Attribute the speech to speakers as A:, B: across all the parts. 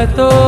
A: reto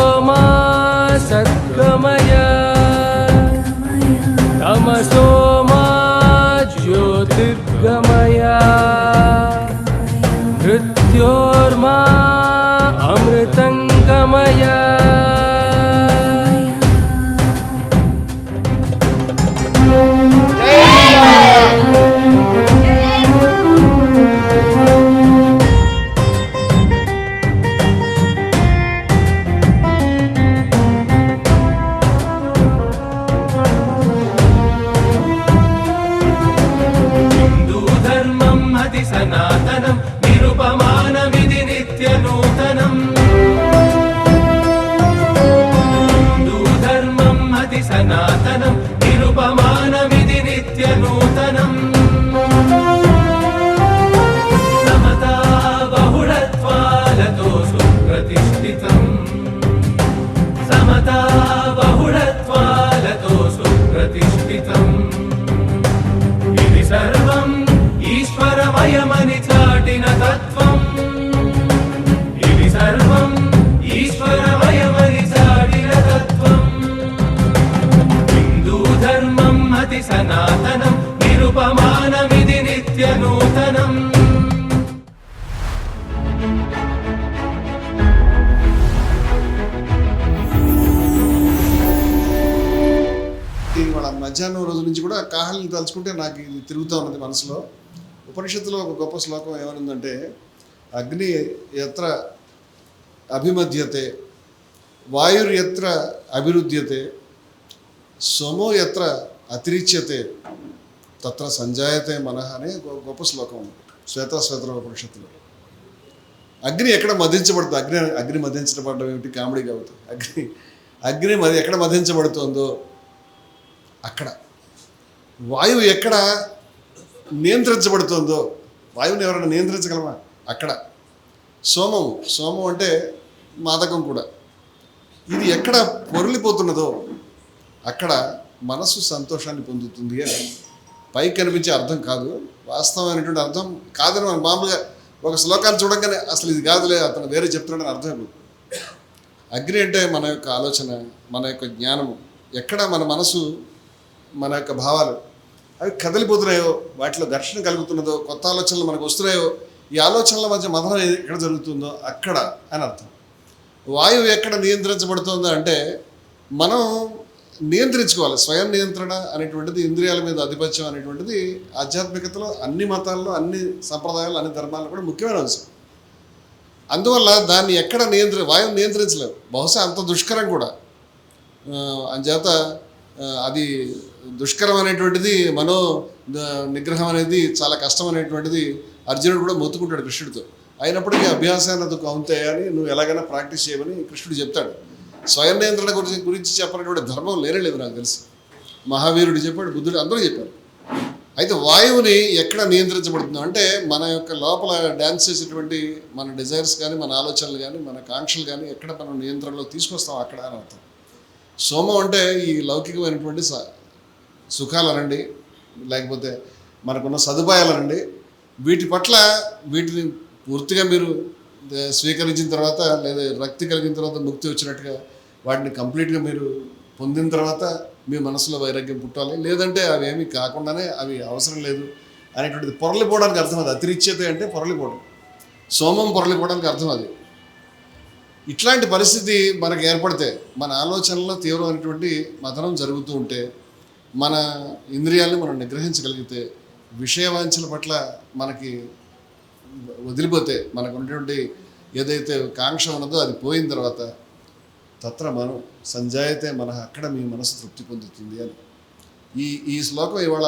A: అది సనాతనం.
B: మధ్యాహ్నం రోజు నుంచి కూడా కాహల్ని తలుచుకుంటే నాకు ఇది తిరుగుతూ ఉన్నది మనసులో. ఉపనిషత్తులో ఒక గొప్ప శ్లోకం ఏమనుందంటే అగ్ని ఎత్ర అభిమధ్యతే వాయుర్యత్ర అభివృద్ధ్యతే సోమో ఎత్ర అతిరిచ్యతే తత్ర సంజాయతే మనహ అనే గొప్ప శ్లోకం ఉంది శ్వేతాశ్వేతర ఉపనిషత్తులో. అగ్ని ఎక్కడ మధించబడుతుంది అగ్ని అగ్ని మధించబడడం ఏమిటి? కామెడీగా అవుతుంది అగ్ని అగ్ని మరి ఎక్కడ మధించబడుతుందో అక్కడ. వాయువు ఎక్కడ నియంత్రించబడుతుందో వాయువుని ఎవరైనా నియంత్రించగలమా? అక్కడ. సోమం సోమం అంటే మాదకం కూడా. ఇది ఎక్కడ పొరలిపోతున్నదో అక్కడ మనసు సంతోషాన్ని పొందుతుంది అని పైకి కనిపించే అర్థం కాదు. వాస్తవమైనటువంటి అర్థం కాదని మనం మామూలుగా ఒక శ్లోకాన్ని చూడగానే అసలు ఇది కాదులే అతను వేరే చెప్తున్నాడని అర్థం అగ్ని అంటే మన యొక్క ఆలోచన మన యొక్క జ్ఞానము. ఎక్కడ మన మనసు మన యొక్క భావాలు అవి కదిలిపోతున్నాయో వాటిలో ఘర్షణ కలుగుతున్నదో కొత్త ఆలోచనలు మనకు వస్తున్నాయో ఈ ఆలోచనల మధ్య మదనం ఎక్కడ జరుగుతుందో అక్కడ అని అర్థం. వాయువు ఎక్కడ నియంత్రించబడుతుందో అంటే మనం నియంత్రించుకోవాలి. స్వయం నియంత్రణ అనేటువంటిది ఇంద్రియాల మీద ఆధిపత్యం అనేటువంటిది ఆధ్యాత్మికతలో అన్ని మతాల్లో అన్ని సంప్రదాయాలు అన్ని ధర్మాల్లో కూడా ముఖ్యమైన అంశం. అందువల్ల దాన్ని ఎక్కడ నియంత్ర వాయువు నియంత్రించలేవు బహుశా అంత దుష్కరం కూడా. ఆ, అంచేత అది దుష్కరం అనేటువంటిది మనో నిగ్రహం అనేది చాలా కష్టం అనేటువంటిది అర్జునుడు కూడా మొత్తుకుంటాడు కృష్ణుడితో. అయినప్పటికీ అభ్యాసాన్ని అది అవుతాయి నువ్వు ఎలాగైనా ప్రాక్టీస్ చేయమని కృష్ణుడు చెప్తాడు. స్వయం నియంత్రణ గురించి గురించి చెప్పినటువంటి ధర్మం లేనే లేదు నాకు తెలిసి. మహావీరుడు చెప్పాడు బుద్ధుడు అందరూ చెప్పారు. అయితే వాయువుని ఎక్కడ నియంత్రించబడుతుందో అంటే మన యొక్క లోపల డ్యాన్స్ చేసేటువంటి మన డిజైర్స్ కానీ మన ఆలోచనలు కానీ మన కాంక్షలు కానీ ఎక్కడ మనం నియంత్రణలో తీసుకొస్తాం అక్కడ అని అర్థం. సోమం అంటే ఈ లౌకికమైనటువంటి సుఖాలు అనండి లేకపోతే మనకున్న సదుపాయాలు అనండి వీటి పట్ల వీటిని పూర్తిగా మీరు స్వీకరించిన తర్వాత లేదా రక్తి కలిగిన తర్వాత ముక్తి వచ్చినట్టుగా వాటిని కంప్లీట్గా మీరు పొందిన తర్వాత మీ మనసులో వైరాగ్యం పుట్టాలి. లేదంటే అవి ఏమీ కాకుండానే అవి అవసరం లేదు అనేటువంటిది పొరలిపోవడానికి అర్థం అది. అతిరిచ్యత అంటే పొరలిపోవడం. సోమం పొరలిపోవడానికి అర్థం అది. ఇట్లాంటి పరిస్థితి మనకు ఏర్పడితే మన ఆలోచనలో తీవ్రమైనటువంటి మదనం జరుగుతూ ఉంటే మన ఇంద్రియాలను మనం నిగ్రహించగలిగితే విషయవాంఛల పట్ల మనకి వదిలిపోతే మనకు ఉన్నటువంటి ఏదైతే కాంక్ష ఉన్నదో అది పోయిన తర్వాత తత్ర మనం సంజాయితే మన అక్కడ మీ మనసు తృప్తి పొందుతుంది అని. ఈ ఈ శ్లోకం ఇవాళ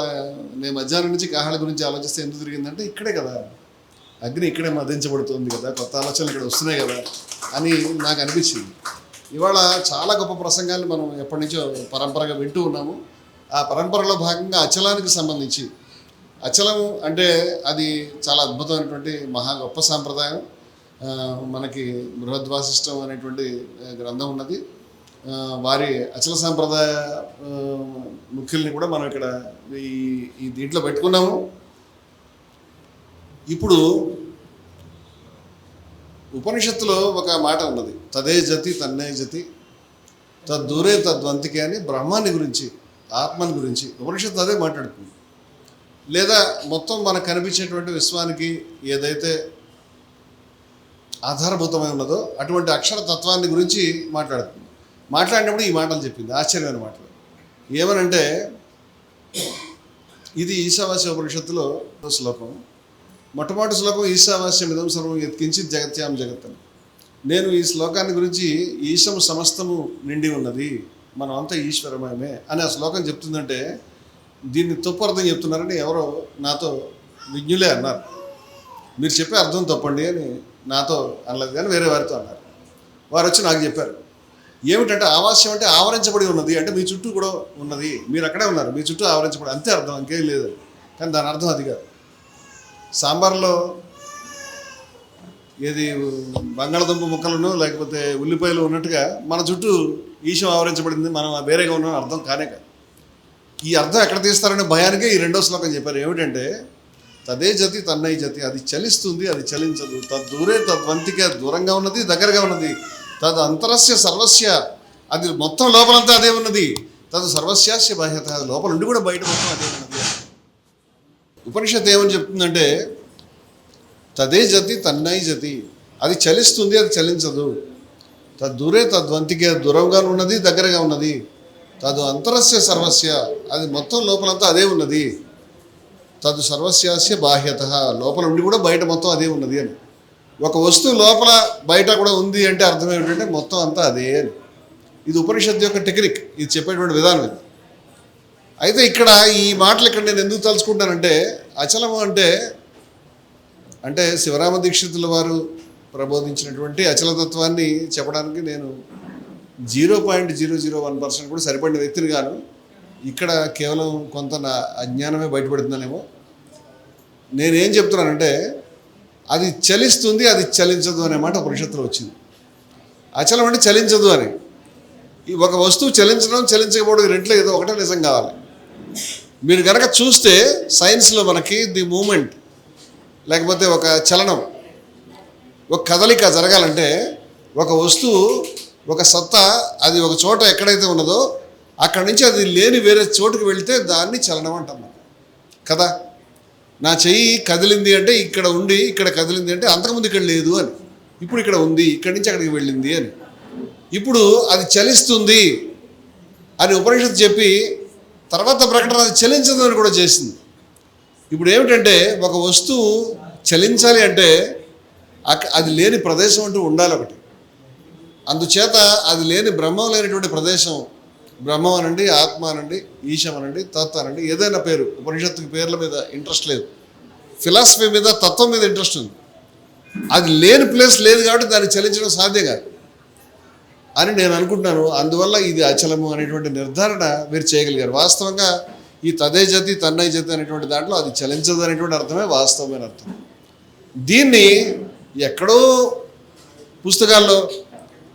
B: నేను మధ్యాహ్నం నుంచి కాహాల గురించి ఆలోచిస్తే ఎందుకు తిరిగిందంటే ఇక్కడే కదా. అగ్ని ఇక్కడే మదించబడుతుంది కదా కొత్త ఆలోచనలు ఇక్కడ వస్తున్నాయి కదా అని నాకు అనిపించింది. ఇవాళ చాలా గొప్ప ప్రసంగాలు మనం ఎప్పటి నుంచో పరంపరగా వింటూ ఉన్నాము. ఆ పరంపరలో భాగంగా అచలానికి సంబంధించి అచలం అంటే అది చాలా అద్భుతమైనటువంటి మహా గొప్ప సాంప్రదాయం. మనకి బృహద్వాసిష్టం అనేటువంటి గ్రంథం ఉన్నది. వారి అచల సాంప్రదాయ ముఖ్యుల్ని కూడా మనం ఇక్కడ ఈ ఈ దీంట్లో పెట్టుకున్నాము. ఇప్పుడు ఉపనిషత్తులో ఒక మాట ఉన్నది. తదే జతి తన్నే జతి తద్దూరే తద్వంతికే అని బ్రహ్మాన్ని గురించి ఆత్మని గురించి ఉపనిషత్తు అదే మాట్లాడుతుంది. లేదా మొత్తం మనకు కనిపించేటువంటి విశ్వానికి ఏదైతే ఆధారభూతమై ఉన్నదో అటువంటి అక్షర తత్వాన్ని గురించి మాట్లాడుతుంది. మాట్లాడినప్పుడు ఈ మాటలు చెప్పింది ఆశ్చర్యమైన మాటలు. ఏమనంటే ఇది ఈశావాస్య ఉపనిషత్తులో శ్లోకం. మొట్టమొదటి శ్లోకం ఈశావాస్యం ఇదం సర్వం ఎత్కించి జగత్యాం జగత్ నేను ఈ శ్లోకాన్ని గురించి ఈశము సమస్తము నిండి ఉన్నది. మనం అంతా ఈశ్వరమయమే అని ఆ శ్లోకం చెప్తుందంటే దీన్ని తప్పు అర్థం చెప్తున్నారని ఎవరో నాతో విజ్ఞులే అన్నారు. మీరు చెప్పే అర్థం తప్పండి అని నాతో అనలేదు కానీ వేరే వారితో అన్నారు. వారు వచ్చి నాకు చెప్పారు. ఏమిటంటే ఆవాస్యం అంటే ఆవరించబడి ఉన్నది అంటే మీ చుట్టూ కూడా ఉన్నది. మీరు అక్కడే ఉన్నారు మీ చుట్టూ ఆవరించబడి అంతే అర్థం ఇంకేం లేదు. కానీ దాని అర్థం అది కాదు. సాంబార్లో ఏది బంగాళదుంప ముక్కలను లేకపోతే ఉల్లిపాయలు ఉన్నట్టుగా మన చుట్టూ ఈశం ఆవరించబడింది మనం వేరేగా ఉన్నాం అర్థం కానే కాదు. ఈ అర్థం ఎక్కడ తీస్తారనే భయానికే ఈ రెండో శ్లోకం చెప్పారు. ఏమిటంటే తదే జతి తన్నై జతి అది చలిస్తుంది అది చలించదు. తద్దూరే తద్వంతికే దూరంగా ఉన్నది దగ్గరగా ఉన్నది. తద్ అంతరస్య సర్వస్య అది మొత్తం లోపలంతా అదే ఉన్నది. తదు సర్వస్యాస్య బాహ్యత అది లోపల నుండి కూడా బయట మొత్తం అదే ఉన్నది. ఉపనిషత్ ఏమని చెప్తుందంటే తదే జతి తన్నై జతి అది చలిస్తుంది అది చలించదు. తద్దూరే తద్వంతికే దూరంగా ఉన్నది దగ్గరగా ఉన్నది. తదు అంతరస్య సర్వస్య అది మొత్తం లోపలంతా అదే ఉన్నది. తదు సర్వస్యాస్య బాహ్యత లోపల ఉండి కూడా బయట మొత్తం అదే ఉన్నది అని. ఒక వస్తువు లోపల బయట కూడా ఉంది అంటే అర్థం ఏమిటంటే మొత్తం అంతా అదే అని. ఇది ఉపనిషత్తు యొక్క టెక్నిక్ ఇది చెప్పేటువంటి విధానం ఇది. అయితే ఇక్కడ ఈ మాటలు ఇక్కడ నేను ఎందుకు తలుచుకుంటానంటే అచలము అంటే అంటే శివరామ దీక్షితుల వారు ప్రబోధించినటువంటి అచలతత్వాన్ని చెప్పడానికి నేను zero point zero zero one percent కూడా సరిపడిన వ్యక్తిని గాను ఇక్కడ కేవలం కొంత నా అజ్ఞానమే బయటపడుతుందనేమో నేనేం చెప్తున్నానంటే అది చలిస్తుంది అది చలించదు అనే మాట ఉపనిషత్తులో వచ్చింది. అచలం అంటే చలించదు అని. ఈ ఒక వస్తువు చలించడం చలించకపోవడం రెంట్లో ఏదో ఒకటే నిజం కావాలి. మీరు కనుక చూస్తే సైన్స్లో మనకి ది మూమెంట్ లేకపోతే ఒక చలనం ఒక కదలిక జరగాలంటే ఒక వస్తువు ఒక సత్తా అది ఒక చోట ఎక్కడైతే ఉన్నదో అక్కడి నుంచి అది లేని వేరే చోటుకు వెళితే దాన్ని చలనం అంటాం. మనం కదా? నా చెయ్యి కదిలింది అంటే ఇక్కడ ఉండి ఇక్కడ కదిలింది అంటే అంతకుముందు ఇక్కడ లేదు అని. ఇప్పుడు ఇక్కడ ఉంది ఇక్కడి నుంచి అక్కడికి వెళ్ళింది అని. ఇప్పుడు అది చలిస్తుంది అని ఉపనిషత్తు చెప్పి తర్వాత ప్రకటన అది చలించదని కూడా చేసింది. ఇప్పుడు ఏమిటంటే ఒక వస్తువు చలించాలి అంటే అది లేని ప్రదేశం అంటూ ఉండాలి ఒకటి. అందుచేత అది లేని బ్రహ్మం లేనటువంటి ప్రదేశం బ్రహ్మం అనండి ఆత్మ అనండి ఈశం అనండి తత్వ అనండి ఏదైనా పేరు ఉపనిషత్తుకి పేర్ల మీద ఇంట్రెస్ట్ లేదు. ఫిలాసఫీ మీద తత్వం మీద ఇంట్రెస్ట్ ఉంది. అది లేని ప్లేస్ లేదు కాబట్టి దాన్ని చలించడం సాధ్యం కాదు. అని నేను అనుకుంటున్నాను. అందువల్ల ఇది అచలము అనేటువంటి నిర్ధారణ మీరు చేయగలిగారు. వాస్తవంగా ఈ తదే జతి తన్నై జతి అనేటువంటి దాంట్లో అది చలించదు అనేటువంటి అర్థమే వాస్తవమైన అర్థం. దీన్ని ఎక్కడో పుస్తకాల్లో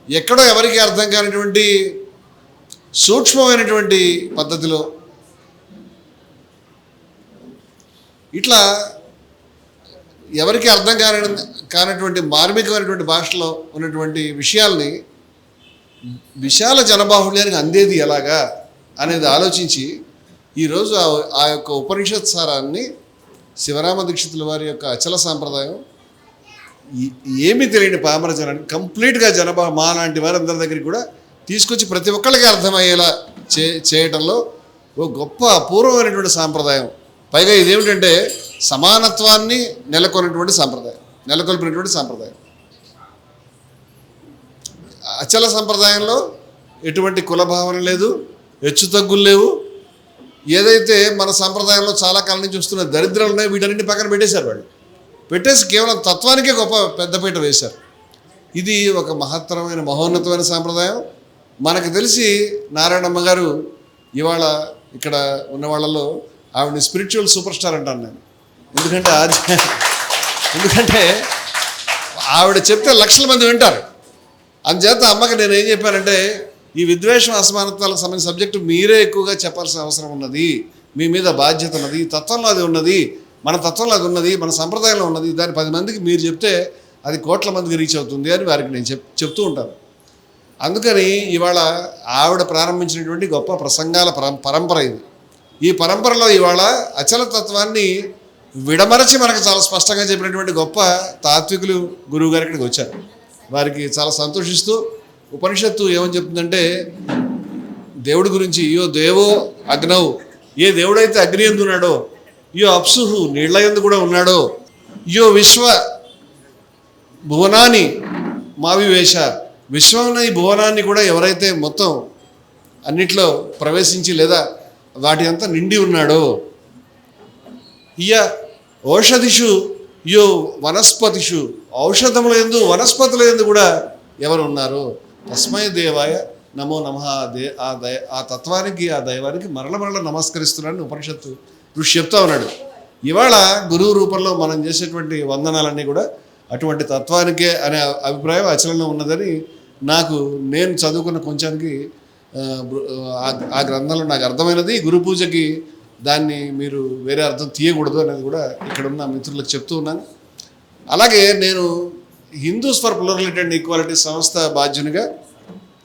B: ఎక్కడో ఎవరికి అర్థం కానిటువంటి సూక్ష్మమైనటువంటి పద్ధతిలో ఇట్లా ఎవరికి అర్థం కాని కానటువంటి మార్మికమైనటువంటి భాషలో ఉన్నటువంటి విషయాల్ని విశాల జనబాహుళ్యానికి అందేది ఎలాగా అనేది ఆలోచించి ఈరోజు ఆ- ఆ యొక్క ఉపనిషత్ సారాన్ని శివరామ దీక్షితుల వారి యొక్క అచల సాంప్రదాయం ఏమీ తెలియని పామర జనాన్ని కంప్లీట్గా జనభా మా లాంటి వారందరి దగ్గరికి కూడా తీసుకొచ్చి ప్రతి ఒక్కళ్ళకి అర్థమయ్యేలా చే చేయటంలో ఓ గొప్ప అపూర్వమైనటువంటి సాంప్రదాయం. పైగా ఇదేమిటంటే సమానత్వాన్ని నెలకొన్నటువంటి సాంప్రదాయం నెలకొల్పినటువంటి సాంప్రదాయం. అచల సంప్రదాయంలో ఎటువంటి కులభావన లేదు హెచ్చు తగ్గులు లేవు. ఏదైతే మన సంప్రదాయంలో చాలా కాలం నుంచి వస్తున్న దరిద్రాలు ఉన్నాయో వీటన్నింటి పక్కన పెట్టేశారు వాళ్ళు. పెట్టేసి కేవలం తత్వానికే గొప్ప పెద్దపీట వేశారు. ఇది ఒక మహత్తరమైన మహోన్నతమైన సాంప్రదాయం. మనకు తెలిసి నారాయణమ్మ గారు ఇవాళ ఇక్కడ ఉన్న వాళ్ళలో ఆవిడని స్పిరిచువల్ సూపర్ స్టార్ అంటాను నేను. ఎందుకంటే ఆది ఎందుకంటే ఆవిడ చెప్తే లక్షల మంది వింటారు. అందుచేత అమ్మకి నేను ఏం చెప్పానంటే ఈ విద్వేషం అసమానత్వాలకు సంబంధించిన సబ్జెక్టు మీరే ఎక్కువగా చెప్పాల్సిన అవసరం ఉన్నది. మీ మీద బాధ్యత ఉన్నది. ఈ తత్వంలో అది ఉన్నది. మన తత్వంలో అది ఉన్నది మన సంప్రదాయంలో ఉన్నది దాని పది మందికి మీరు చెప్తే అది కోట్ల మందికి రీచ్ అవుతుంది అని వారికి నేను చెప్ చెప్తూ ఉంటాను. అందుకని ఇవాళ ఆవిడ ప్రారంభించినటువంటి గొప్ప ప్రసంగాల పరంపర ఇది. ఈ పరంపరలో ఇవాళ అచలతత్వాన్ని విడమరచి మనకు చాలా స్పష్టంగా చెప్పినటువంటి గొప్ప తాత్వికులు గురువు గారు ఇక్కడికి వచ్చారు. వారికి చాలా సంతోషిస్తూ ఉపనిషత్తు ఏమని చెప్తుందంటే దేవుడి గురించి అయ్యో దేవో అగ్నవు ఏ దేవుడైతే అగ్ని ఎందున్నాడో యో అప్సుహు నీళ్ళ ఎందు కూడా ఉన్నాడో. యో విశ్వ భువనాన్ని మావివేశ విశ్వంలో ఈ భువనాన్ని కూడా ఎవరైతే మొత్తం అన్నిట్లో ప్రవేశించి లేదా వాటి అంతా నిండి ఉన్నాడో. ఇయ ఔషధిషు యో వనస్పతిషు ఔషధముల ఎందు వనస్పతుల ఎందు కూడా ఎవరు ఉన్నారు తస్మై దేవాయ నమో నమ దే ఆ దయ ఆ తత్వానికి ఆ దైవానికి మరల మరల నమస్కరిస్తున్నాడని ఉపనిషత్తు ఋషి చెప్తా ఉన్నాడు ఇవాళ గురువు రూపంలో మనం చేసేటువంటి వందనాలన్నీ కూడా అటువంటి తత్వానికే అనే అభిప్రాయం అచలంలో ఉన్నదని నాకు నేను చదువుకున్న కొంచానికి ఆ, ఆ గ్రంథంలో నాకు అర్థమైనది. గురు పూజకి దాన్ని మీరు వేరే అర్థం తీయకూడదు అనేది కూడా ఇక్కడ ఉన్న మిత్రులకు చెప్తూ ఉన్నాను. అలాగే నేను Hindus for plurality and equality సంస్థ బాధ్యునిగా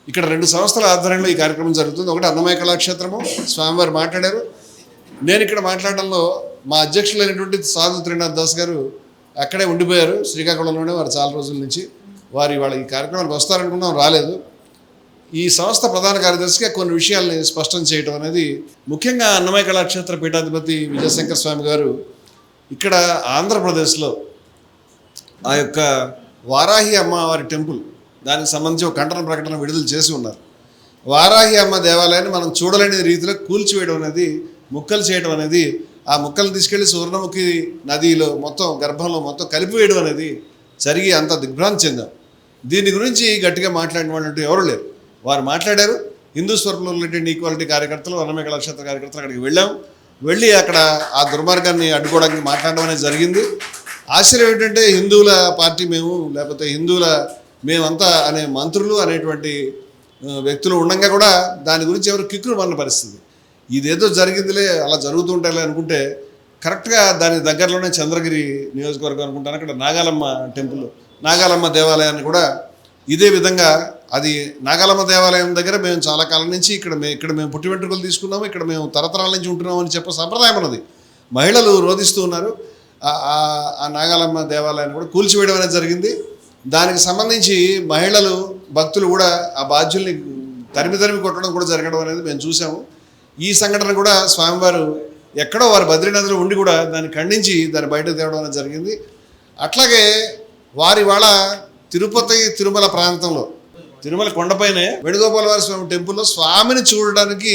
B: ఇక్కడ రెండు సంస్థల ఆధ్వర్యంలో ఈ కార్యక్రమం జరుగుతుంది. ఒకటి అన్నమయ కళాక్షేత్రము స్వామివారు మాట్లాడారు. నేను ఇక్కడ మాట్లాడడంలో మా అధ్యక్షులైనటువంటి సాధు త్రినాథ్ దాస్ గారు అక్కడే ఉండిపోయారు శ్రీకాకుళంలోనే వారు చాలా రోజుల నుంచి. వారు ఇవాళ ఈ కార్యక్రమానికి వస్తారనుకున్నాం రాలేదు. ఈ సంస్థ ప్రధాన కార్యదర్శిగా కొన్ని విషయాల్ని స్పష్టం చేయడం అనేది ముఖ్యంగా అన్నమయ కళాక్షేత్ర పీఠాధిపతి విజయశంకర్ స్వామి గారు ఇక్కడ ఆంధ్రప్రదేశ్లో ఆ యొక్క వారాహి అమ్మవారి టెంపుల్ దానికి సంబంధించి ఒక ఖండన ప్రకటన విడుదల చేసి ఉన్నారు. వారాహి అమ్మ దేవాలయాన్ని మనం చూడలేని రీతిలో కూల్చివేయడం అనేది ముక్కలు చేయడం అనేది ఆ ముక్కలు తీసుకెళ్ళి సువర్ణముఖి నదిలో మొత్తం గర్భంలో మొత్తం కలిపివేయడం అనేది జరిగి అంత దిగ్భ్రాంతి చెందాం దీని గురించి గట్టిగా మాట్లాడిన వాళ్ళు ఎవరు లేరు. వారు మాట్లాడారు హిందూ స్వరూపంలో ఈక్వాలిటీ కార్యకర్తలు అన్నమయ కళాక్షేత్ర కార్యకర్తలు అక్కడికి వెళ్ళాం. వెళ్ళి అక్కడ ఆ దుర్మార్గాన్ని అడ్డుకోవడానికి మాట్లాడడం అనేది జరిగింది. ఆశ్చర్యం ఏంటంటే హిందువుల పార్టీ మేము లేకపోతే హిందువుల మేమంతా అనే మంత్రులు అనేటువంటి వ్యక్తులు ఉండగా కూడా దాని గురించి ఎవరు కిక్కులు మన పరిస్థితి. ఇదేదో జరిగిందిలే అలా జరుగుతుంటాయిలే అనుకుంటే కరెక్ట్గా దాని దగ్గరలోనే చంద్రగిరి నియోజకవర్గం అనుకుంటాను అక్కడ నాగాలమ్మ టెంపుల్ నాగాలమ్మ దేవాలయాన్ని కూడా ఇదే విధంగా అది నాగాలమ్మ దేవాలయం దగ్గర మేము చాలా కాలం నుంచి ఇక్కడ మేము ఇక్కడ మేము పుట్టి వెంట్రుకలు తీసుకున్నాము ఇక్కడ మేము తరతరాల నుంచి ఉంటున్నాము అని చెప్పే సంప్రదాయం ఉన్నది. మహిళలు రోధిస్తూ ఉన్నారు. ఆ- ఆ- ఆ నాగాలమ్మ దేవాలయాన్ని కూడా కూల్చివేయడం అనేది జరిగింది. దానికి సంబంధించి మహిళలు భక్తులు కూడా ఆ బాధ్యుల్ని తరిమి తరిమి కొట్టడం కూడా జరగడం అనేది మేము చూసాము. ఈ సంఘటన కూడా స్వామివారు ఎక్కడో వారు బద్రీనాథ్లో ఉండి కూడా దాన్ని ఖండించి దాన్ని బయటకు తేవడం అనేది జరిగింది. అట్లాగే వారి వాళ్ళ తిరుపతి తిరుమల ప్రాంతంలో తిరుమల కొండపైనే వేణుగోపాలవారి స్వామి టెంపుల్లో స్వామిని చూడడానికి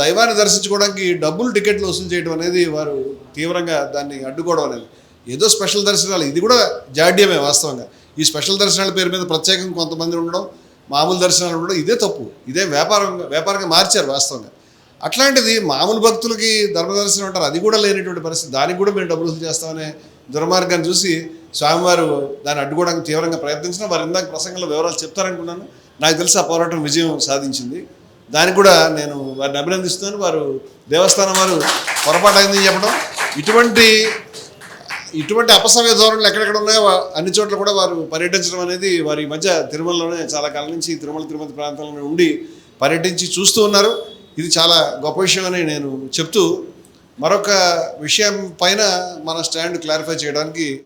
B: దైవాన్ని దర్శించుకోవడానికి డబ్బులు టికెట్లు వసూలు చేయడం అనేది వారు తీవ్రంగా దాన్ని అడ్డుకోవడం అనేది ఏదో స్పెషల్ దర్శనాలు. ఇది కూడా జాడ్యమే వాస్తవంగా. ఈ స్పెషల్ దర్శనాల పేరు మీద ప్రత్యేకంగా కొంతమంది ఉండడం మామూలు దర్శనాలు ఉండడం ఇదే తప్పు. ఇదే వ్యాపారం వ్యాపారంగా మార్చారు వాస్తవంగా. అట్లాంటిది మామూలు భక్తులకి ధర్మదర్శనం అంటారు. అది కూడా లేనటువంటి పరిస్థితి. దానికి కూడా మేము డబ్బులు చేస్తామనే దుర్మార్గాన్ని చూసి స్వామివారు దాన్ని అడ్డుకోవడానికి తీవ్రంగా ప్రయత్నించిన వారు ఇందాక ప్రసంగంలో వివరాలు చెప్తారనుకున్నాను. నాకు తెలిసి ఆ పోరాటం విజయం సాధించింది. దానికి కూడా నేను వారిని అభినందిస్తున్నాను. వారు దేవస్థానం వారు పొరపాటు అయిందని చెప్పడం. ఇటువంటి ఇటువంటి అపసవ్య ధోరణులు ఎక్కడెక్కడ ఉన్నాయో అన్ని చోట్ల కూడా వారు పర్యటించడం అనేది వారి ఈ మధ్య తిరుమలలోనే చాలా కాలం నుంచి తిరుమల తిరుపతి ప్రాంతంలో ఉండి పర్యటించి చూస్తూ ఉన్నారు. ఇది చాలా గొప్ప విషయం అని నేను చెప్తూ మరొక విషయం పైన మన స్టాండ్ క్లారిఫై చేయడానికి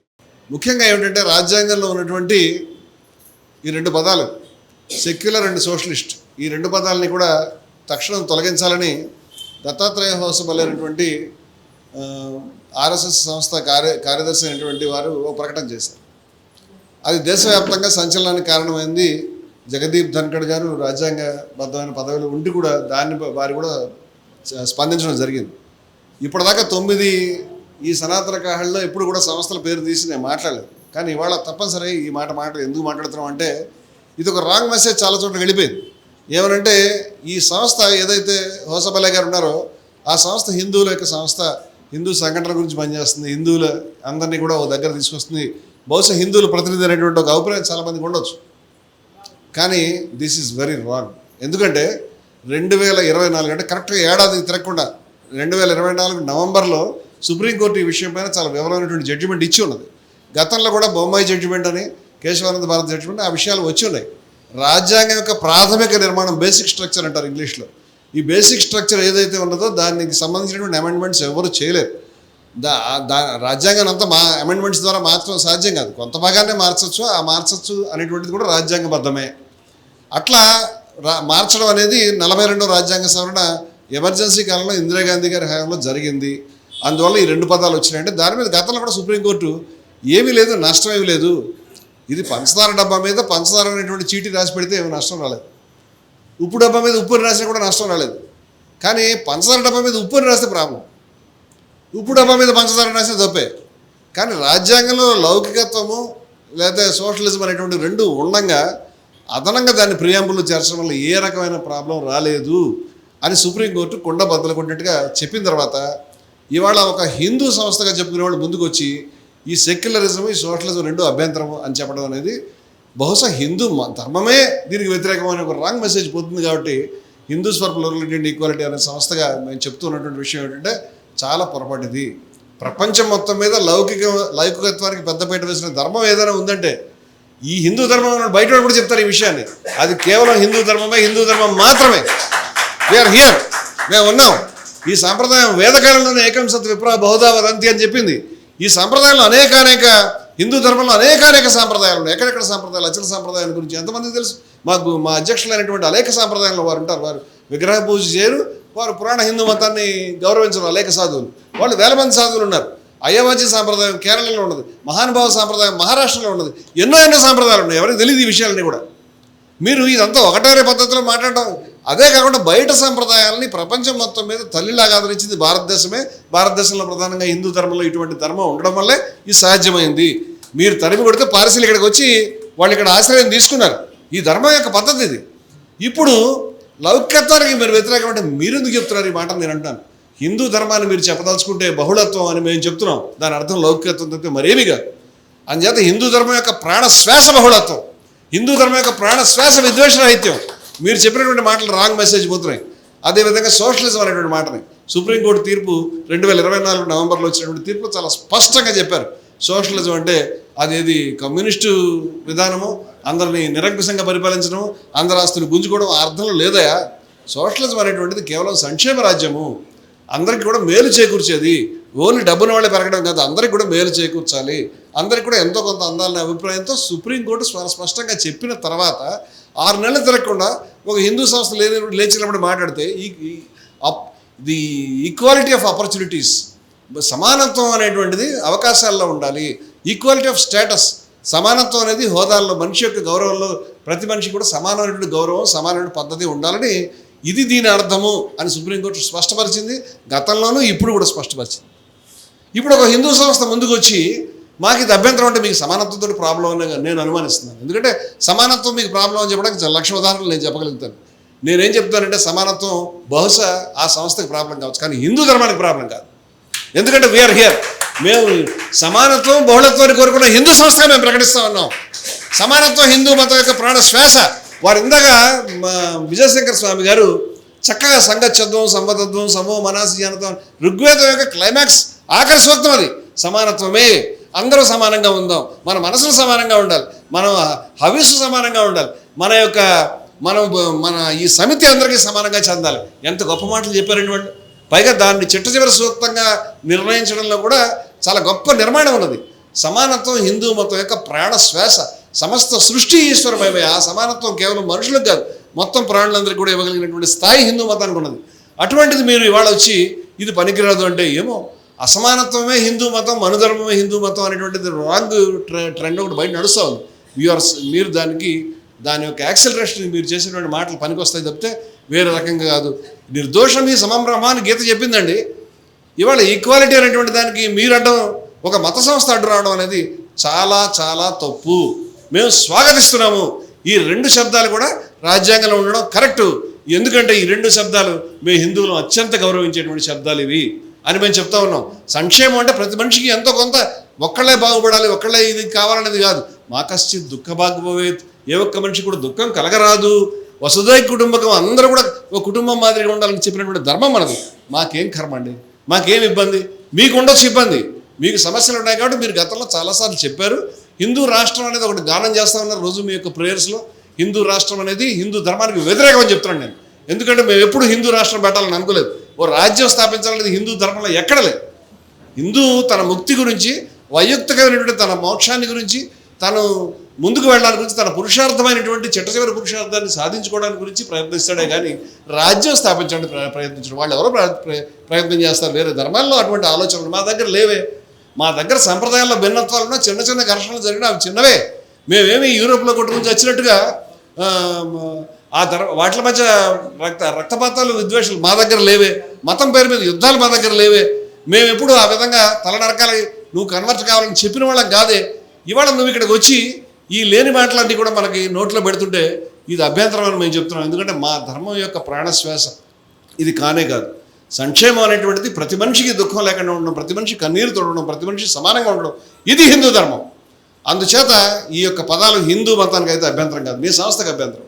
B: ముఖ్యంగా ఏమిటంటే రాజ్యాంగంలో ఉన్నటువంటి ఈ రెండు పదాలు సెక్యులర్ అండ్ సోషలిస్ట్ ఈ రెండు పదాలని కూడా తక్షణం తొలగించాలని దత్తాత్రేయ హోసబలైనటువంటి ఆర్ఎస్ఎస్ సంస్థ కార్య కార్యదర్శి అయినటువంటి వారు ఓ ప్రకటన చేశారు. అది దేశవ్యాప్తంగా సంచలనానికి కారణమైంది జగదీప్ ధన్కడ్ గారు రాజ్యాంగబద్ధమైన పదవిలో ఉండి కూడా దాన్ని వారు కూడా స్పందించడం జరిగింది. ఇప్పటిదాకా తొమ్మిది ఈ సనాతన కాహళ్ళలో ఎప్పుడు కూడా సంస్థల పేరు తీసి నేను మాట్లాడలేదు. కానీ ఇవాళ తప్పనిసరి ఈ మాట మాట ఎందుకు మాట్లాడుతున్నాం అంటే ఇది ఒక రాంగ్ మెసేజ్ చాలా చోట్ల వెళ్ళిపోయింది. ఏమనంటే ఈ సంస్థ ఏదైతే హోసబలే గారు ఉన్నారో ఆ సంస్థ హిందువుల యొక్క సంస్థ హిందూ సంఘటనల గురించి పనిచేస్తుంది. హిందువుల అందరినీ కూడా ఒక దగ్గర తీసుకొస్తుంది. బహుశా హిందువుల ప్రతినిధి అనేటువంటి ఒక అభిప్రాయం చాలామందికి ఉండొచ్చు. కానీ దిస్ ఈజ్ వెరీ రాంగ్ ఎందుకంటే రెండు వేల ఇరవై నాలుగు అంటే కరెక్ట్గా ఏడాది తిరగకుండా రెండు వేల ఇరవై నాలుగు నవంబర్లో సుప్రీంకోర్టు ఈ విషయం పైన చాలా వివరమైనటువంటి జడ్జిమెంట్ ఇచ్చి ఉన్నది. గతంలో కూడా బొమ్మాయి జడ్జిమెంట్ అని కేశవానంద భారత్ జడ్జిమెంట్ ఆ విషయాలు వచ్చి ఉన్నాయి. రాజ్యాంగం యొక్క ప్రాథమిక నిర్మాణం బేసిక్ స్ట్రక్చర్ అంటారు ఇంగ్లీష్లో. ఈ బేసిక్ స్ట్రక్చర్ ఏదైతే ఉన్నదో దానికి సంబంధించినటువంటి అమెండ్మెంట్స్ ఎవరు చేయలేరు. దా దా రాజ్యాంగాన్ని అంతా మా అమెండ్మెంట్స్ ద్వారా మార్చడం సాధ్యం కాదు. కొంత భాగాన్ని మార్చచ్చు ఆ మార్చచ్చు అనేటువంటిది కూడా రాజ్యాంగబద్ధమే. అట్లా రా మార్చడం అనేది నలభై రెండో రాజ్యాంగ సవరణ ఎమర్జెన్సీ కాలంలో ఇందిరాగాంధీ గారి హయాంలో జరిగింది. అందువల్ల ఈ రెండు పదాలు వచ్చినాయంటే దాని మీద గతంలో కూడా సుప్రీంకోర్టు ఏమీ లేదు నష్టం ఏమీ లేదు. ఇది పంచదార డబ్బా మీద పంచదార అనేటువంటి చీటీ రాసి పెడితే ఏమి నష్టం రాలేదు. ఉప్పు డబ్బా మీద ఉప్పు అని రాసినా కూడా నష్టం రాలేదు. కానీ పంచదార డబ్బా మీద ఉప్పు అని రాస్తే ప్రాబ్లం. ఉప్పు డబ్బా మీద పంచదార రాస్తే తప్పే. కానీ రాజ్యాంగంలో లౌకికత్వము లేదా సోషలిజం అనేటువంటి రెండు ఉండంగా అదనంగా దాన్ని ప్రియాంబుల్లో చేర్చడం వల్ల ఏ రకమైన ప్రాబ్లం రాలేదు అని సుప్రీంకోర్టు కొండ బద్దలు చెప్పిన తర్వాత ఇవాళ ఒక హిందూ సంస్థగా చెప్పుకునే వాళ్ళు ముందుకు వచ్చి ఈ సెక్యులరిజం ఈ సోషలిజం రెండు అభ్యంతరం అని చెప్పడం అనేది బహుశా హిందూ మ- ధర్మమే దీనికి వ్యతిరేకమైన ఒక రాంగ్ మెసేజ్ పోతుంది కాబట్టి Hindus for plurality and equality అనే సంస్థగా మేము చెప్తున్నటువంటి విషయం ఏంటంటే చాలా పొరపాటిది. ప్రపంచం మొత్తం మీద లౌకిక లౌకికత్వానికి పెద్దపీట వేసిన ధర్మం ఏదైనా ఉందంటే ఈ హిందూ ధర్మం బయట వాళ్ళు కూడా చెప్తారు ఈ విషయాన్ని. అది కేవలం హిందూ ధర్మమే హిందూ ధర్మం మాత్రమే. వీఆర్ హియర్ మేము ఉన్నాం. ఈ సాంప్రదాయం వేదకాలంలోనే ఏకం సత్ విప్ర బహుదా వదంతి అని చెప్పింది. ఈ సాంప్రదాయంలో అనేక అనేక హిందూ ధర్మంలో అనేక అనేక సాంప్రదాయాలు ఉన్నాయి. ఎక్కడెక్కడ సాంప్రదాయాలు? అచల సాంప్రదాయాల గురించి ఎంతమంది తెలుసు? మాకు మా అధ్యక్షులైనటువంటి అనేక సాంప్రదాయంలో వారు ఉంటారు. వారు విగ్రహ పూజ చేయరు. వారు పురాణ హిందూ మతాన్ని గౌరవించరు. అనేక సాధువులు. వాళ్ళు వేల మంది సాధువులు ఉన్నారు. అయ్యవాచి సాంప్రదాయం కేరళలో ఉన్నది. మహానుభావ సాంప్రదాయం మహారాష్ట్రలో ఉన్నది. ఎన్నో ఎన్నో సాంప్రదాయాలు ఉన్నాయి. ఎవరికి తెలియదు ఈ విషయాలన్నీ కూడా. మీరు ఇదంతా ఒకటారే పద్ధతిలో మాట్లాడడం అదే కాకుండా బయట సంప్రదాయాలని ప్రపంచం మొత్తం మీద తల్లిలాగా ఆదరించింది భారతదేశమే. భారతదేశంలో ప్రధానంగా హిందూ ధర్మంలో ఇటువంటి ధర్మం ఉండడం వల్లే ఇది సాధ్యమైంది. మీరు తరిమి కొడితే పారసీలు ఇక్కడికి వచ్చి వాళ్ళు ఇక్కడ ఆశ్రయం తీసుకున్నారు. ఈ ధర్మం యొక్క పద్ధతి ఇది. ఇప్పుడు లౌకికత్వానికి మీరు వ్యతిరేకం అంటే మీరు ఎందుకు చెప్తున్నారు ఈ మాట నేను అంటాను హిందూ ధర్మాన్ని మీరు చెప్పదలుచుకుంటే బహుళత్వం అని మేము చెప్తున్నాం. దాని అర్థం లౌకికత్వం తప్పితే మరేమీ కాదు. అందుచేత హిందూ ధర్మం యొక్క ప్రాణ శ్వాస బహుళత్వం. హిందూ ధర్మం యొక్క ప్రాణ శ్వాస విద్వేష రాహిత్యం మీరు చెప్పినటువంటి మాటలు రాంగ్ మెసేజ్ పోతున్నాయి. అదేవిధంగా సోషలిజం అనేటువంటి మాటని సుప్రీంకోర్టు తీర్పు రెండు వేల ఇరవై నాలుగు నవంబర్లో వచ్చినటువంటి తీర్పులో చాలా స్పష్టంగా చెప్పారు. సోషలిజం అంటే అదేది కమ్యూనిస్టు విధానము అందరినీ నిరంకుశంగా పరిపాలించడం అందరి ఆస్తులు గుంజుకోవడం అర్థం లేదయా? సోషలిజం అనేటువంటిది కేవలం సంక్షేమ రాజ్యము. అందరికీ కూడా మేలు చేకూర్చేది ఓన్లీ డబ్బున వాళ్ళే పెరగడం కాదు అందరికీ కూడా మేలు చేకూర్చాలి. అందరికి కూడా ఎంతో కొంత అందాలనే అభిప్రాయంతో సుప్రీంకోర్టు స్పష్టంగా చెప్పిన తర్వాత ఆరు నెలలు తిరగకుండా ఒక హిందూ సంస్థ లేని లేచినప్పుడు మాట్లాడితే ఈ అప్- ది ఈక్వాలిటీ ఆఫ్ ఆపర్చునిటీస్ సమానత్వం అనేటువంటిది అవకాశాల్లో ఉండాలి. ఈక్వాలిటీ ఆఫ్ స్టేటస్ సమానత్వం అనేది హోదాల్లో మనిషి యొక్క గౌరవంలో ప్రతి మనిషి కూడా సమానమైనటువంటి గౌరవం సమానమైన పద్ధతి ఉండాలని ఇది దీని అర్థము అని సుప్రీంకోర్టు స్పష్టపరిచింది. గతంలోనూ ఇప్పుడు కూడా స్పష్టపరిచింది. ఇప్పుడు ఒక హిందూ సంస్థ ముందుకు వచ్చి మాకు ఇది అభ్యంతరం అంటే మీకు సమానత్వంతో ప్రాబ్లం అని నేను అనుమానిస్తున్నాను. ఎందుకంటే సమానత్వం మీకు ప్రాబ్లం అని చెప్పడానికి లక్ష ఉదాహరణలు నేను చెప్పగలుగుతాను. నేనేం చెప్తానంటే సమానత్వం బహుశా ఆ సంస్థకి ప్రాబ్లం కావచ్చు. కానీ హిందూ ధర్మానికి ప్రాబ్లం కాదు. ఎందుకంటే వీఆర్ హియర్ మేము సమానత్వం బహుళత్వాన్ని కోరుకున్న హిందూ సంస్థగా మేము ప్రకటిస్తా ఉన్నాం. సమానత్వం హిందూ మతం యొక్క ప్రాణ శ్వాస. వారు ఇందాక విజయశంకర విజయశంకర్ స్వామి గారు చక్కగా సంగచ్చత్వం సంబద్ధత్వం సమూహ మనాసి జనత్వం ఋగ్వేదం యొక్క క్లైమాక్స్ ఆఖరి సూక్తం అది. సమానత్వమే. అందరూ సమానంగా ఉందాం. మన మనసులు సమానంగా ఉండాలి. మనం హవిస్సు సమానంగా ఉండాలి. మన యొక్క మనం మన ఈ సమితి అందరికీ సమానంగా చెందాలి. ఎంత గొప్ప మాటలు చెప్పారండి వాళ్ళు. పైగా దాన్ని చిట్ట చివరి సూక్తంగా నిర్ణయించడంలో కూడా చాలా గొప్ప నిర్మాణం ఉన్నది. సమానత్వం హిందూ మతం యొక్క ప్రాణ శ్వాస సమస్త సృష్టి ఈశ్వరమయమే. ఆ సమానత్వం కేవలం మనుషులకు కాదు మొత్తం ప్రాణులందరికీ కూడా ఇవ్వగలిగినటువంటి స్థాయి హిందూ మతానికి ఉన్నది. అటువంటిది మీరు ఇవాళ వచ్చి ఇది పనికిరాదు అంటే ఏమో. అసమానత్వమే హిందూ మతం మనుధర్మమే హిందూ మతం అనేటువంటిది రాంగ్ ట్రెండ్ ఒకటి బయట నడుస్తూ ఉంది యూఆర్ మీరు దానికి దాని యొక్క యాక్సలరేషన్ మీరు చేసినటువంటి మాటలు పనికొస్తాయి తప్పితే వేరే రకంగా కాదు. నిర్దోషం ఈ సమం అని గీత చెప్పిందండి. ఇవాళ ఈక్వాలిటీ అనేటువంటి దానికి మీరు అడ్డం ఒక మత సంస్థ అడ్డు రావడం అనేది చాలా చాలా తప్పు. మేము స్వాగతిస్తున్నాము. ఈ రెండు శబ్దాలు కూడా రాజ్యాంగంలో ఉండడం కరెక్టు. ఎందుకంటే ఈ రెండు శబ్దాలు మేము హిందువులు అత్యంత గౌరవించేటువంటి శబ్దాలు ఇవి. అని మేము చెప్తా ఉన్నాం. సంక్షేమం అంటే ప్రతి మనిషికి ఎంతో కొంత ఒక్కళ్ళే బాగుపడాలి ఒక్కళ్ళే ఇది కావాలనేది కాదు. మా కశ్చిత్ దుఃఖ భాగ్యభవేత్ ఏ ఒక్క మనిషి కూడా దుఃఖం కలగరాదు. వసుదై కుటుంబకం అందరూ కూడా ఒక కుటుంబం మాదిరిగా ఉండాలని చెప్పినటువంటి ధర్మం మనది. మాకేం కర్మ అండి? మాకేం ఇబ్బంది? మీకు ఉండొచ్చు ఇబ్బంది. మీకు సమస్యలు ఉన్నాయి కాబట్టి మీరు గతంలో చాలాసార్లు చెప్పారు. హిందూ రాష్ట్రం అనేది ఒకటి గానం చేస్తా ఉన్నారు రోజు మీ యొక్క ప్రేయర్స్లో. హిందూ రాష్ట్రం అనేది హిందూ ధర్మానికి వ్యతిరేకం అని చెప్తున్నాను నేను. ఎందుకంటే మేము ఎప్పుడు హిందూ రాష్ట్రం పెట్టాలని అనుకోలేదు. ఓ రాజ్యం స్థాపించాలనేది హిందూ ధర్మంలో ఎక్కడ లేదు. హిందూ తన ముక్తి గురించి వైయక్తికమైనటువంటి తన మోక్షాన్ని గురించి తను ముందుకు వెళ్ళడానికి గురించి తన పురుషార్థమైనటువంటి చిట్ట చివరి పురుషార్థాన్ని సాధించుకోవడానికి గురించి ప్రయత్నిస్తాడే కానీ రాజ్యం స్థాపించడానికి ప్ర- ప్రయత్నించడం. వాళ్ళు ఎవరో ప్రయత్నం చేస్తారు. వేరే ధర్మాల్లో అటువంటి ఆలోచనలు మా దగ్గర లేవే. మా దగ్గర సంప్రదాయాల్లో భిన్నత్వాలు ఉన్నా చిన్న చిన్న ఘర్షణలు జరిగినా అవి చిన్నవే. మేమేమి యూరోప్లో కొట్టుకుని వచ్చినట్టుగా ఆ, తర్వాత ధర్మ వాటి మధ్య రక్త రక్తపాతాలు విద్వేషాలు మా దగ్గర లేవే. మతం పేరు మీద యుద్ధాలు మా దగ్గర లేవే. మేము ఎప్పుడు ఆ విధంగా తలనరకాలి నువ్వు కన్వర్ట్ కావాలని చెప్పిన వాళ్ళం కాదే. ఇవాళ నువ్వు ఇక్కడికి వచ్చి ఈ లేని మాటలన్నీ కూడా మనకి నోట్లో పెడుతుంటే ఇది అభ్యంతరం అని మేము చెప్తున్నాం. ఎందుకంటే మా ధర్మం యొక్క ప్రాణశ్వాస. ఇది కానే కాదు. సంక్షేమం అనేటువంటిది ప్రతి మనిషికి దుఃఖం లేకుండా ఉండడం ప్రతి మనిషి కన్నీరు తోడడం ప్రతి మనిషి సమానంగా ఉండడం ఇది హిందూ ధర్మం. అందుచేత ఈ యొక్క పదాలు హిందూ మతానికి అయితే అభ్యంతరం కాదు. మీ సంస్థకు అభ్యంతరం.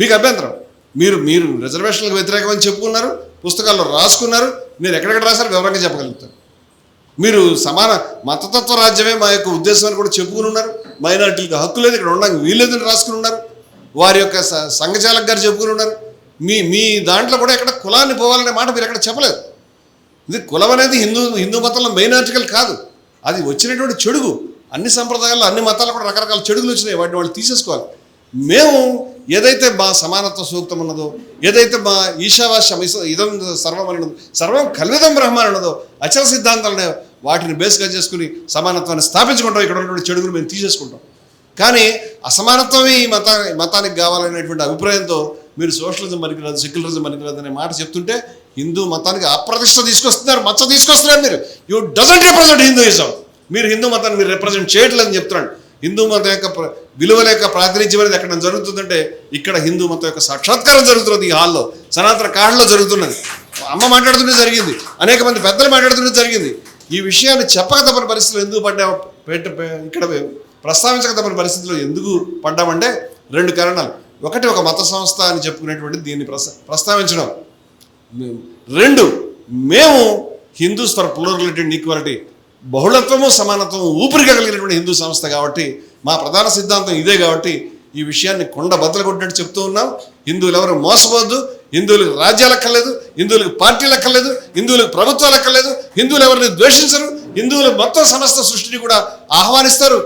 B: మీకు అభ్యంతరం. మీరు మీరు రిజర్వేషన్లకు వ్యతిరేకమని చెప్పుకున్నారు పుస్తకాల్లో రాసుకున్నారు మీరు ఎక్కడెక్కడ రాశారు వివరంగా చెప్పగలుగుతారు. మీరు సమాన మతతత్వ రాజ్యమే మా యొక్క ఉద్దేశం అని కూడా చెప్పుకుని ఉన్నారు. మైనార్టీలకు హక్కు లేదు ఇక్కడ ఉండడానికి వీల్లేదని రాసుకుని ఉన్నారు. వారి యొక్క సంఘచాలక్ గారు చెప్పుకుని ఉన్నారు. మీ మీ దాంట్లో కూడా ఎక్కడ కులాన్ని పోవాలనే మాట మీరు ఎక్కడ చెప్పలేదు. ఇది కులం అనేది హిందూ హిందూ మతంలో మెయిన్ ఆర్టికల్ కాదు. అది వచ్చినటువంటి చెడుగు. అన్ని సంప్రదాయాల్లో అన్ని మతాల్లో కూడా రకరకాల చెడుగులు వచ్చినాయి. వాటిని వాళ్ళు తీసేసుకోవాలి. మేము ఏదైతే మా సమానత్వ సూక్తం ఉన్నదో ఏదైతే మా ఈశావాస్యం ఇదం సర్వం అని సర్వం కల్విదం బ్రహ్మ అన్నదో ఉన్నదో అచల సిద్ధాంతాలు వాటిని బేస్గా చేసుకుని సమానత్వాన్ని స్థాపించుకుంటాం. ఇక్కడ ఉన్నటువంటి చెడుగులు మేము తీసేసుకుంటాం. కానీ అసమానత్వమే ఈ మత మతానికి కావాలనేటువంటి అభిప్రాయంతో మీరు సోషలిజం పనికిరాదు సెక్యులరిజం పనికిరాదు అనే మాట చెప్తుంటే హిందూ మతానికి అప్రతిష్ట తీసుకొస్తున్నారు మచ్చ తీసుకొస్తున్నారు మీరు. యూ డజంట్ రిప్రజెంట్ హిందూయిజం మీరు హిందూ మతాన్ని మీరు రిప్రజెంట్ చేయట్లేదని చెప్తున్నాడు. హిందూ మతం యొక్క విలువల యొక్క ప్రాతినిధ్యం అనేది ఎక్కడ జరుగుతుందంటే ఇక్కడ హిందూ మతం యొక్క సాక్షాత్కారం జరుగుతున్నది ఈ హాల్లో. సనాతన కాళ్ళలో జరుగుతున్నది. అమ్మ మాట్లాడుతుంటే జరిగింది. అనేక మంది పెద్దలు మాట్లాడుతుంటే జరిగింది. ఈ విషయాన్ని చెప్పక తప్పని పరిస్థితులు ఎందుకు పడ్డా ఇక్కడ ప్రస్తావించక తప్పని పరిస్థితుల్లో ఎందుకు పడ్డామంటే రెండు కారణాలు. ఒకటి ఒక మత సంస్థ అని చెప్పుకునేటువంటి దీన్ని ప్రస్తా ప్రస్తావించడం. రెండు మేము Hindus for plurality and equality బహుళత్వము సమానత్వం ఊపిరిగా కలిగినటువంటి హిందూ సంస్థ కాబట్టి మా ప్రధాన సిద్ధాంతం ఇదే కాబట్టి ఈ విషయాన్ని కొండ బద్దలు కొట్టినట్టు చెప్తూ ఉన్నాం. హిందువులు ఎవరు మోసపోద్దు హిందువులకు రాజ్యాలు అక్కర్లేదు. హిందువులకు పార్టీలు అక్కర్లేదు. హిందువులకు ప్రభుత్వాలు అక్కర్లేదు. హిందువులు ఎవరిని ద్వేషించరు. హిందువులు మొత్తం సమస్త సృష్టిని కూడా ఆహ్వానిస్తారు.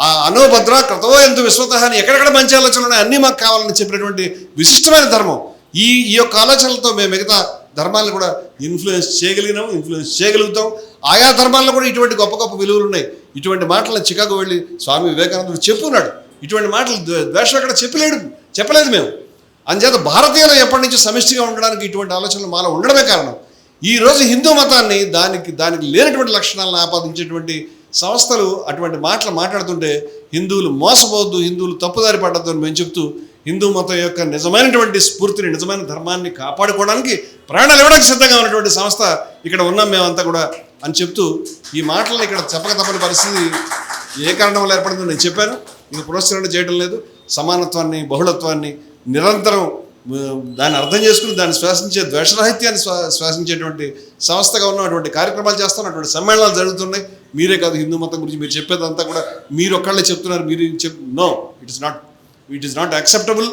B: ఆ అనోభద్ర క్రతవో ఎందు విశ్వత అని ఎక్కడెక్కడ మంచి ఆలోచనలు ఉన్నాయి అన్నీ మాకు కావాలని చెప్పినటువంటి విశిష్టమైన ధర్మం. ఈ ఈ యొక్క ఆలోచనలతో మేము మిగతా ధర్మాలను కూడా ఇన్ఫ్లుయెన్స్ చేయగలిగినాం ఇన్ఫ్లుయెన్స్ చేయగలుగుతాం. ఆయా ధర్మాల్లో కూడా ఇటువంటి గొప్ప గొప్ప విలువలు ఉన్నాయి. ఇటువంటి మాటలను చికాగో వెళ్ళి స్వామి వివేకానందుడు చెప్పున్నాడు. ఇటువంటి మాటలు ద్వేషం అక్కడ చెప్పలేడు చెప్పలేదు మేము. అంచేత భారతీయులు ఎప్పటి నుంచి సమిష్టిగా ఉండడానికి ఇటువంటి ఆలోచనలు మాలో ఉండడమే కారణం. ఈరోజు హిందూ మతాన్ని దానికి దానికి లేనటువంటి లక్షణాలను ఆపాదించేటువంటి సంస్థలు అటువంటి మాటలు మాట్లాడుతుంటే హిందువులు మోసపోవద్దు హిందువులు తప్పుదారి పడద్దు అని మేము చెప్తూ హిందూ మతం యొక్క నిజమైనటువంటి స్ఫూర్తిని నిజమైన ధర్మాన్ని కాపాడుకోవడానికి ప్రాణాలు ఇవ్వడానికి సిద్ధంగా ఉన్నటువంటి సంస్థ ఇక్కడ ఉన్నాం. మేమంతా కూడా అని చెప్తూ ఈ మాటలను ఇక్కడ చెప్పక తప్పని పరిస్థితి ఏ కారణం వల్ల ఏర్పడిందో నేను చెప్పాను. ఇది పునశ్చరణ చేయడం లేదు. సమానత్వాన్ని బహుళత్వాన్ని నిరంతరం దాన్ని అర్థం చేసుకుని దాన్ని శ్వాసించే ద్వేషరాహిత్యాన్ని శ్వాసించేటువంటి సంస్థగా ఉన్నటువంటి కార్యక్రమాలు చేస్తాం అటువంటి సమ్మేళనాలు జరుగుతున్నాయి. మీరే కాదు హిందూ మతం గురించి మీరు చెప్పేదంతా కూడా మీరు ఒక్కళ్ళే చెప్తున్నారు. మీరు చెప్ no it is not it is not acceptable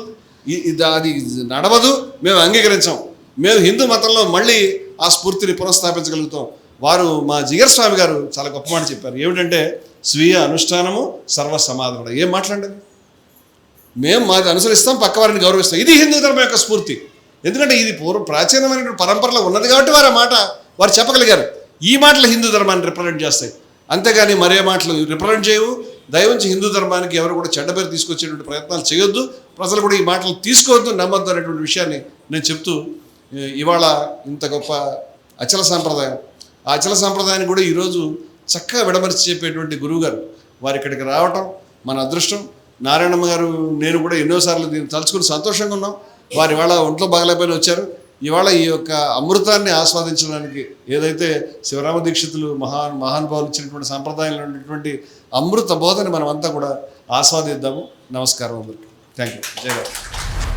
B: అది నడవదు. మేము అంగీకరించాం. మేము హిందూ మతంలో మళ్ళీ ఆ స్ఫూర్తిని పునఃస్థాపించగలుగుతాం. వారు మా జిగర్ స్వామి గారు చాలా గొప్ప మాట చెప్పారు. ఏమిటంటే స్వీయ అనుష్ఠానము సర్వ సమాధానం ఏం మాట్లాడండి మేము మాది అనుసరిస్తాం పక్కవారిని గౌరవిస్తాం. ఇది హిందూ ధర్మం యొక్క స్ఫూర్తి. ఎందుకంటే ఇది పూర్వ ప్రాచీనమైన పరంపరలో ఉన్నది కాబట్టి వారు ఆ మాట వారు చెప్పగలిగారు. ఈ మాటలు హిందూ ధర్మాన్ని రిప్రజెంట్ చేస్తాయి. అంతేగాని మరే మాటలు రిప్రజెంట్ చేయవు. దయవుంచి హిందూ ధర్మానికి ఎవరు కూడా చెడ్డ పేరు తీసుకొచ్చేటువంటి ప్రయత్నాలు చేయొద్దు. ప్రజలు కూడా ఈ మాటలు తీసుకోవద్దు నమ్మద్దు అనేటువంటి విషయాన్ని నేను చెప్తూ ఇవాళ ఇంత గొప్ప అచల సాంప్రదాయం. ఆ అచల సాంప్రదాయాన్ని కూడా ఈరోజు చక్కగా విడమరిచి చెప్పేటువంటి గురువు గారు ఇక్కడికి రావటం మన అదృష్టం. నారాయణమ్మ గారు నేను కూడా ఎన్నోసార్లు దీన్ని తలుచుకుని సంతోషంగా ఉన్నాం. వారు ఇవాళ ఒంట్లో బాగలేకపోయిన వచ్చారు. ఇవాళ ఈ యొక్క అమృతాన్ని ఆస్వాదించడానికి ఏదైతే శివరామ దీక్షితులు మహా మహానుభావులు ఇచ్చినటువంటి సాంప్రదాయంలో ఉన్నటువంటి అమృత బోధని మనమంతా కూడా ఆస్వాదిద్దాము. నమస్కారం అందరికీ. Thank you Jayaram